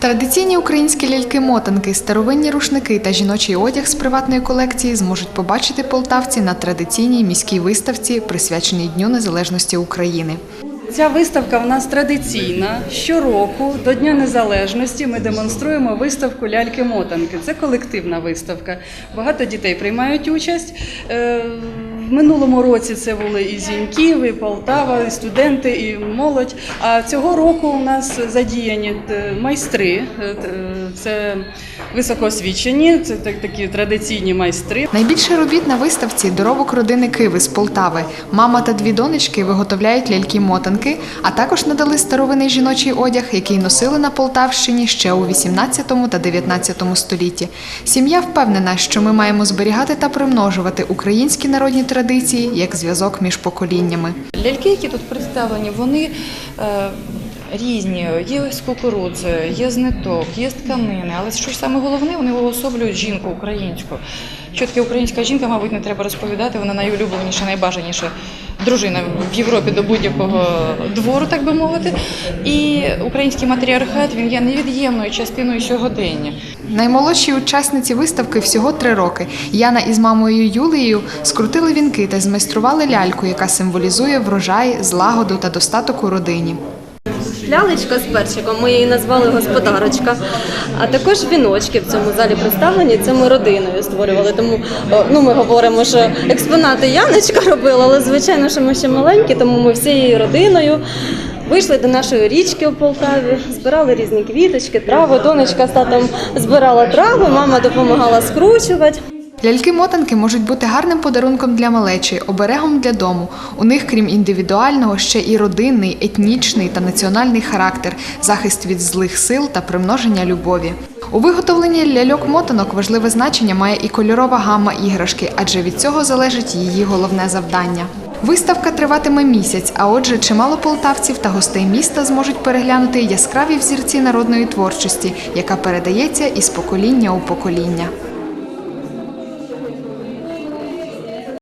Традиційні українські ляльки-мотанки, старовинні рушники та жіночий одяг з приватної колекції зможуть побачити полтавці на традиційній міській виставці, присвяченій Дню Незалежності України. Ця виставка в нас традиційна. Щороку до Дня Незалежності ми демонструємо виставку ляльки-мотанки. Це колективна виставка. Багато дітей приймають участь. Минулому році це були і Зіньків, і Полтава, і студенти, і молодь. А цього року у нас задіяні е, майстри. Е, Це високоосвічені, це такі традиційні майстри. Найбільше робіт на виставці доробок родини Киви з Полтави. Мама та дві донечки виготовляють ляльки-мотанки, а також надали старовинний жіночий одяг, який носили на Полтавщині ще у 18 та 19 столітті. Сім'я впевнена, що ми маємо зберігати та примножувати українські народні традиції як зв'язок між поколіннями. Ляльки, які тут представлені, вони е, різні. Є з кукурудзи, є з є тканини. Але що ж саме головне, вони уособлюють жінку українську. Що таке українська жінка, мабуть, не треба розповідати. Вона найулюбленіша, найбажаніша дружина в Європі до будь-якого двору, так би мовити. І український матріархат він є невід'ємною частиною сьогодення. Наймолодшій учасниці виставки всього три роки. Яна із мамою Юлією скрутили вінки та змайстрували ляльку, яка символізує врожай, злагоду та достаток у родині. Лялечка з перчиком, ми її назвали господарочка. А також віночки в цьому залі представлені. Це ми родиною створювали. Тому ну ми говоримо, що експонати Яночка робила, але звичайно, що ми ще маленькі, тому ми всією родиною. Вийшли до нашої річки в Полтаві, збирали різні квіточки, трави. Донечка з татом збирала трави, мама допомагала скручувати. Ляльки-мотанки можуть бути гарним подарунком для малечі, оберегом для дому. У них, крім індивідуального, ще і родинний, етнічний та національний характер, захист від злих сил та примноження любові. У виготовленні ляльок-мотанок важливе значення має і кольорова гамма іграшки, адже від цього залежить її головне завдання. Виставка триватиме місяць, а отже, чимало полтавців та гостей міста зможуть переглянути яскраві взірці народної творчості, яка передається із покоління у покоління.